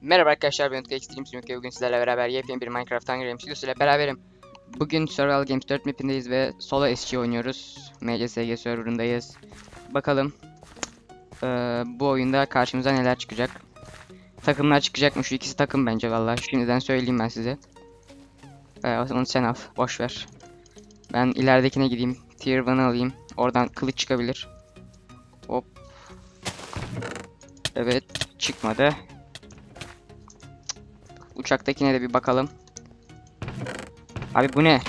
Merhaba arkadaşlar ben Utku Extreme Simuk'e bugün sizlerle beraber yepyeni bir Minecraft Hunger Games videosuyla beraberim. Bugün Survival Games 4 mapindeyiz ve solo SG oynuyoruz. MCSG serverındayız. Bakalım eee, bu oyunda karşımıza neler çıkacak. Takımlar çıkacak mı? Şu ikisi takım bence vallahi. Şimdiden söyleyeyim ben size. Eee, onu sen al. Boş ver. Ben ileridekine gideyim. Tier 1'ı alayım. Oradan kılıç çıkabilir. Hop. Evet. Çıkmadı. Uçaktakine de bir bakalım. Abi bu ne?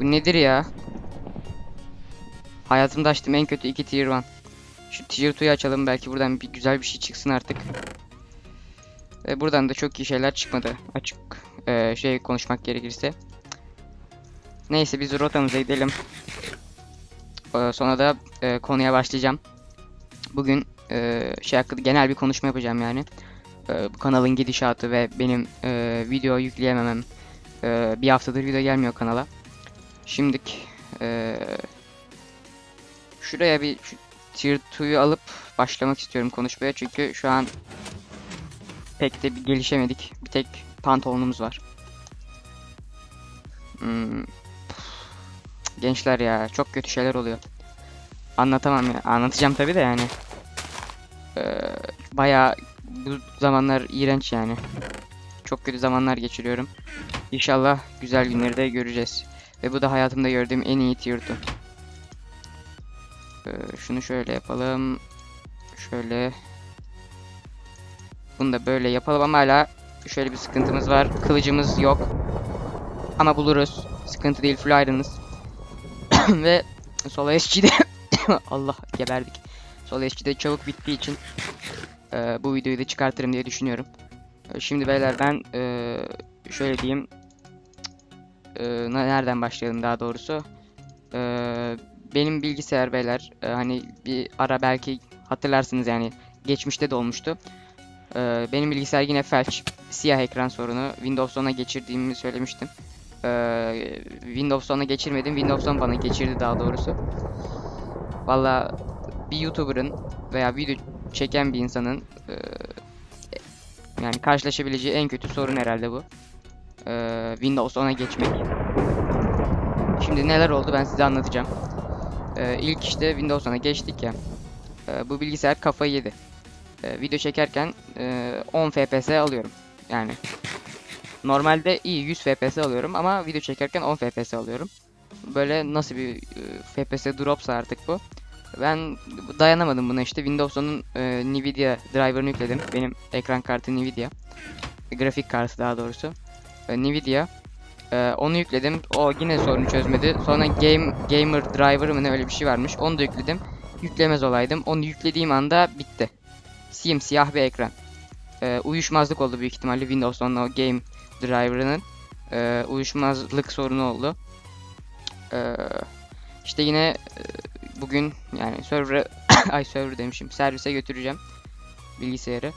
Bu nedir ya? Hayatımda açtığım en kötü iki tier 1. Şu tier 2'yu açalım belki buradan bir güzel bir şey çıksın artık. Ve buradan da çok iyi şeyler çıkmadı. Açık eee, şey konuşmak gerekirse. Neyse biz rotamıza gidelim. Eee, sonra da eee, konuya başlayacağım. Bugün eee, şey hakkında genel bir konuşma yapacağım yani e, bu kanalın gidişatı ve benim e, video yükleyememem. E, bir haftadır video gelmiyor kanala. Şimdik e, şuraya bir şu tier 2'yu alıp başlamak istiyorum konuşmaya çünkü şu an pek de bir gelişemedik. Bir tek pantolonumuz var. Hmm. Gençler ya çok kötü şeyler oluyor. Anlatamam ya. Anlatacağım tabi de yani. Ee, bayağı bu zamanlar iğrenç yani. Çok kötü zamanlar geçiriyorum. İnşallah güzel günleri de göreceğiz. Ve bu da hayatımda gördüğüm en iyi 2. Ee, şunu şöyle yapalım. Şöyle. Bunu da böyle yapalım ama hala şöyle bir sıkıntımız var. Kılıcımız yok. Ama buluruz. Sıkıntı değil full iron'ız. Ve solo SG'de Allah geberdik. Solo SG'de çabuk bittiği için ee, bu videoyu da çıkartırım diye düşünüyorum. Ee, Şimdi beyler ben ee, şöyle diyeyim. Ne- nereden başlayalım daha doğrusu? Ee, benim bilgisayar beyler ee, hani bir ara belki hatırlarsınız yani geçmişte de olmuştu. Ee, benim bilgisayar yine felç, siyah ekran sorunu. Windows 10'a geçirdiğimi söylemiştim. Ee, Windows 10'a geçirmedim. Windows 10 bana geçirdi daha doğrusu. Valla bir YouTuber'ın veya video çeken bir insanın eee, yani karşılaşabileceği en kötü sorun herhalde bu. Eee, Windows 10'a geçmek. Şimdi neler oldu ben size anlatacağım. Eee ilk işte Windows 10'a geçtik ya. Bu bilgisayar kafayı yedi. Eee, video çekerken eee, 10 FPS alıyorum. Yani normalde iyi 100 FPS alıyorum ama video çekerken 10 FPS alıyorum. Böyle nasıl bir eee, FPS dropsa artık bu. Ben dayanamadım buna işte Windows 10'un e, Nvidia driver'ını yükledim. Benim ekran kartı Nvidia. Grafik kartı daha doğrusu. E, Nvidia. E, onu yükledim. O yine sorunu çözmedi. Sonra Game Gamer driver mı ne öyle bir şey varmış. Onu da yükledim. Yüklemez olaydım. Onu yüklediğim anda bitti. Simsiyah bir ekran. E, uyuşmazlık oldu büyük ihtimalle Windows 10'la o Game driver'ının. E, uyuşmazlık sorunu oldu. E, işte yine e, bugün yani server'ı ay server demişim servise götüreceğim bilgisayarı.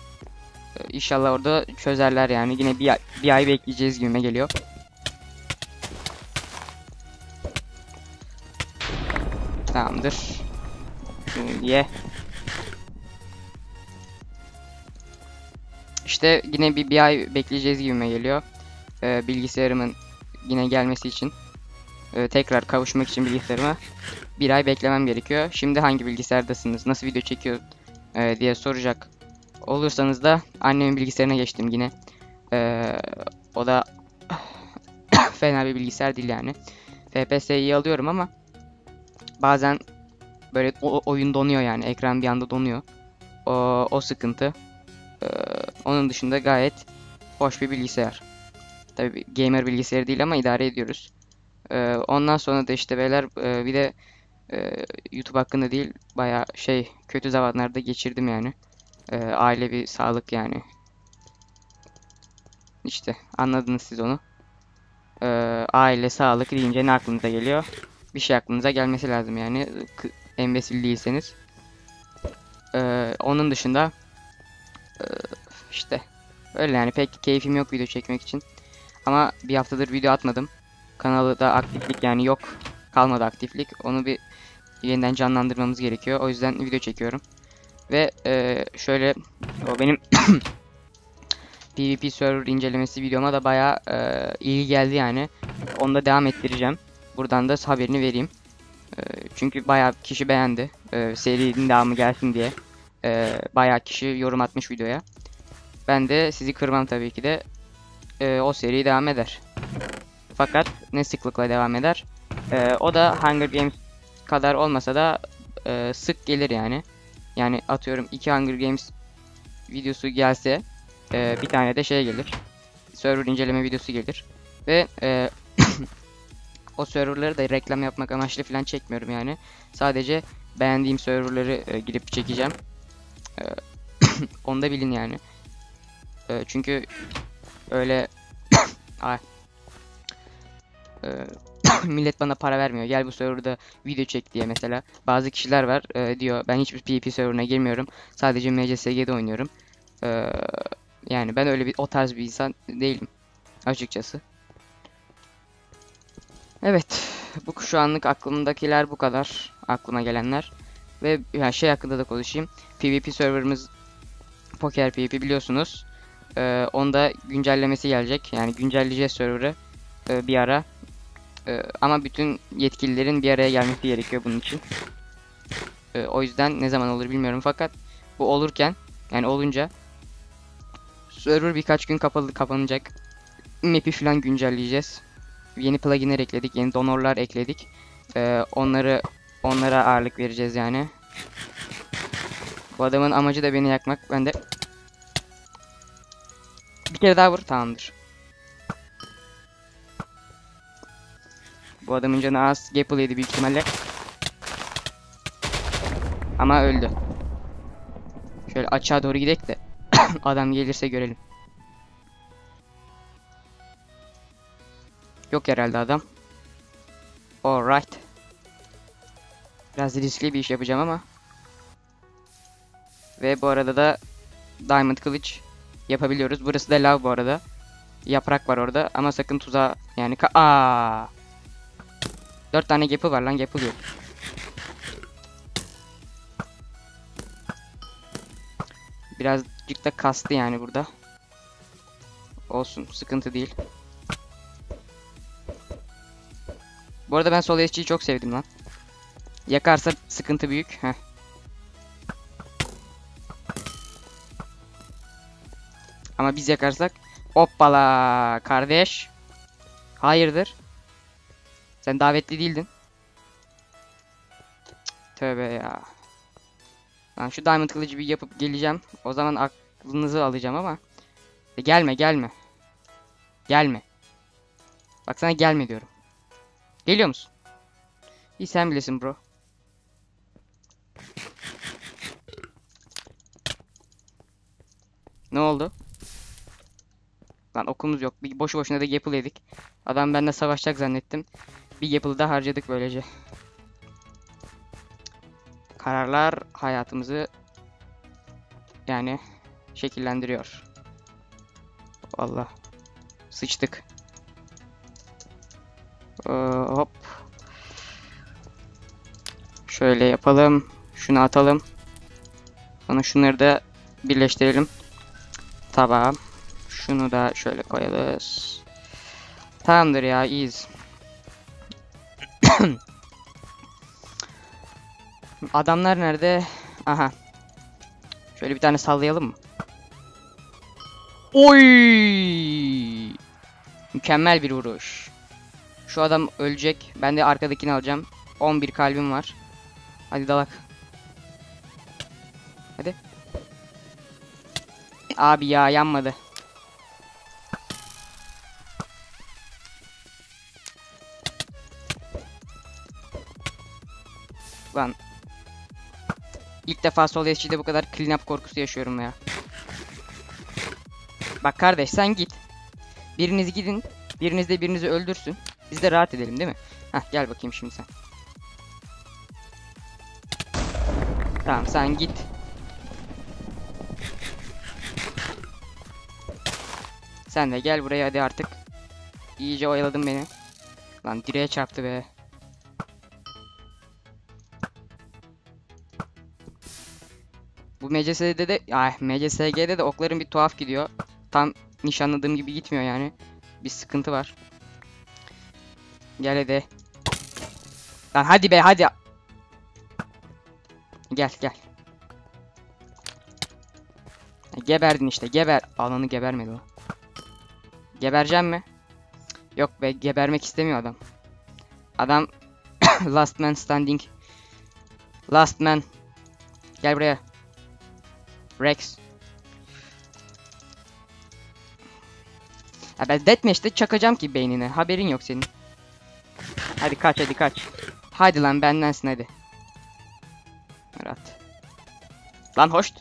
Ee, İnşallah orada çözerler yani yine bir ay, bir ay bekleyeceğiz gibime geliyor. Tamamdır. Şunu ye. İşte yine bir, bir ay bekleyeceğiz gibime geliyor. Ee, bilgisayarımın yine gelmesi için. Ee, tekrar kavuşmak için bilgisayarıma bir ay beklemem gerekiyor. Şimdi hangi bilgisayardasınız, nasıl video çekiyor e, diye soracak olursanız da annemin bilgisayarına geçtim yine. Ee, o da fena bir bilgisayar değil yani. FPS'yi alıyorum ama bazen böyle o- oyun donuyor yani ekran bir anda donuyor. O, o sıkıntı. Ee, onun dışında gayet hoş bir bilgisayar. Tabii gamer bilgisayarı değil ama idare ediyoruz. Ee, ondan sonra da işte beyler e, bir de e, YouTube hakkında değil baya şey kötü zamanlarda geçirdim yani. E, ailevi sağlık yani. İşte anladınız siz onu. E, aile sağlık deyince ne aklınıza geliyor? Bir şey aklınıza gelmesi lazım yani. K- Embesil değilseniz. E, onun dışında e, işte öyle yani pek keyfim yok video çekmek için. Ama bir haftadır video atmadım. Kanalı da aktiflik yani yok. Kalmadı aktiflik. Onu bir yeniden canlandırmamız gerekiyor. O yüzden video çekiyorum. Ve e, şöyle o benim PvP server incelemesi videoma da bayağı e, iyi geldi yani. Onu da devam ettireceğim. Buradan da haberini vereyim. E, çünkü bayağı kişi beğendi. E, serinin devamı gelsin diye. E, bayağı kişi yorum atmış videoya. Ben de sizi kırmam tabii ki de. E, o seri devam eder. Fakat ne sıklıkla devam eder? E, o da Hunger Games kadar olmasa da e, sık gelir yani. Yani atıyorum iki Hunger Games videosu gelse e, bir tane de şey gelir. Server inceleme videosu gelir. Ve e, o serverları da reklam yapmak amaçlı falan çekmiyorum yani. Sadece beğendiğim serverları e, girip çekeceğim. E, onu bilin yani. E, çünkü öyle ay E, millet bana para vermiyor. Gel bu serverda video çek diye mesela. Bazı kişiler var e, diyor ben hiçbir PvP serverına girmiyorum. Sadece MCSG'de oynuyorum. E, yani ben öyle bir o tarz bir insan değilim açıkçası. Evet, bu şu anlık aklımdakiler bu kadar. Aklıma gelenler. Ve ya şey hakkında da konuşayım. PvP serverımız Poker PvP biliyorsunuz. Ee, onda güncellemesi gelecek. Yani güncelleyeceğiz server'ı e, bir ara. E, ama bütün yetkililerin bir araya gelmesi gerekiyor bunun için. E, o yüzden ne zaman olur bilmiyorum fakat bu olurken yani olunca server birkaç gün kapalı kapanacak. Map'i falan güncelleyeceğiz. Yeni pluginler ekledik, yeni donorlar ekledik. E, onları onlara ağırlık vereceğiz yani. Bu adamın amacı da beni yakmak. Ben de bir kere daha vur tamamdır. Bu adamın canı az. Gapple büyük ihtimalle. Ama öldü. Şöyle aşağı doğru gidelim de adam gelirse görelim. Yok herhalde adam. Alright. Biraz riskli bir iş yapacağım ama. Ve bu arada da Diamond kılıç yapabiliyoruz. Burası da lav bu arada. Yaprak var orada ama sakın tuzağa yani ka Aa! 4 tane gapı var lan gapı yok. Birazcık da kastı yani burada. Olsun sıkıntı değil. Bu arada ben sol SG'yi çok sevdim lan. Yakarsa sıkıntı büyük. Heh. Ama biz yakarsak hoppala kardeş. Hayırdır? Sen davetli değildin. Tövbe ya. Ben şu diamond kılıcı bir yapıp geleceğim. O zaman aklınızı alacağım ama. E, gelme gelme. Gelme. Bak sana gelme diyorum. Geliyor musun? İyi sen bilesin bro. Ne oldu? Lan okumuz yok. Bir boşu boşuna da Gapple yedik. Adam benimle savaşacak zannettim. Bir Gapple'ı da harcadık böylece. Kararlar hayatımızı yani şekillendiriyor. Allah. Sıçtık. Ee, hop. Şöyle yapalım. Şunu atalım. Sonra şunları da birleştirelim. Tamam. Şunu da şöyle koyarız. Tamamdır ya iyiyiz. Adamlar nerede? Aha. Şöyle bir tane sallayalım mı? Oy! Mükemmel bir vuruş. Şu adam ölecek. Ben de arkadakini alacağım. 11 kalbim var. Hadi dalak. Hadi. Abi ya yanmadı. Lan. İlk defa sol SG'de bu kadar clean up korkusu yaşıyorum ya. Bak kardeş sen git. Biriniz gidin. Biriniz de birinizi öldürsün. Biz de rahat edelim değil mi? Hah gel bakayım şimdi sen. Tamam sen git. Sen de gel buraya hadi artık. iyice oyaladın beni. Lan direğe çarptı be. MCS'de de ay MCSG'de de okların bir tuhaf gidiyor. Tam nişanladığım gibi gitmiyor yani. Bir sıkıntı var. Gel hadi. Lan hadi be hadi. Gel gel. Geberdin işte geber. Alanı gebermedi o. Gebereceğim mi? Yok be gebermek istemiyor adam. Adam last man standing. Last man. Gel buraya. Rex. Ya ben deathmatch'te çakacağım ki beynine. Haberin yok senin. Hadi kaç hadi kaç. Hadi lan bendensin hadi. Murat. Lan hoşt.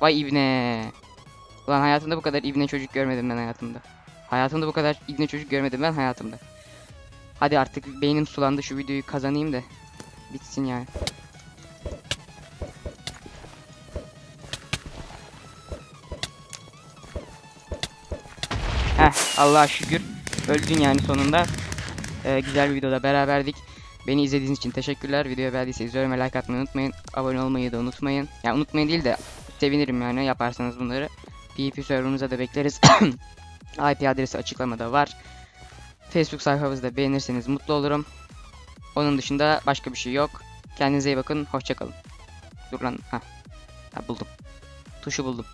Vay ibne. Ulan hayatımda bu kadar ibne çocuk görmedim ben hayatımda. Hayatımda bu kadar ibne çocuk görmedim ben hayatımda. Hadi artık beynim sulandı şu videoyu kazanayım da. Bitsin yani. Heh Allah'a şükür. Öldün yani sonunda. Ee, güzel bir videoda beraberdik. Beni izlediğiniz için teşekkürler. Videoyu beğendiyseniz yoruma like atmayı unutmayın. Abone olmayı da unutmayın. Yani unutmayın değil de sevinirim yani yaparsanız bunları. PvP serverımıza da bekleriz. IP adresi açıklamada var. Facebook sayfamızda beğenirseniz mutlu olurum. Onun dışında başka bir şey yok. Kendinize iyi bakın. Hoşçakalın. Dur lan. Ha. ha buldum. Tuşu buldum.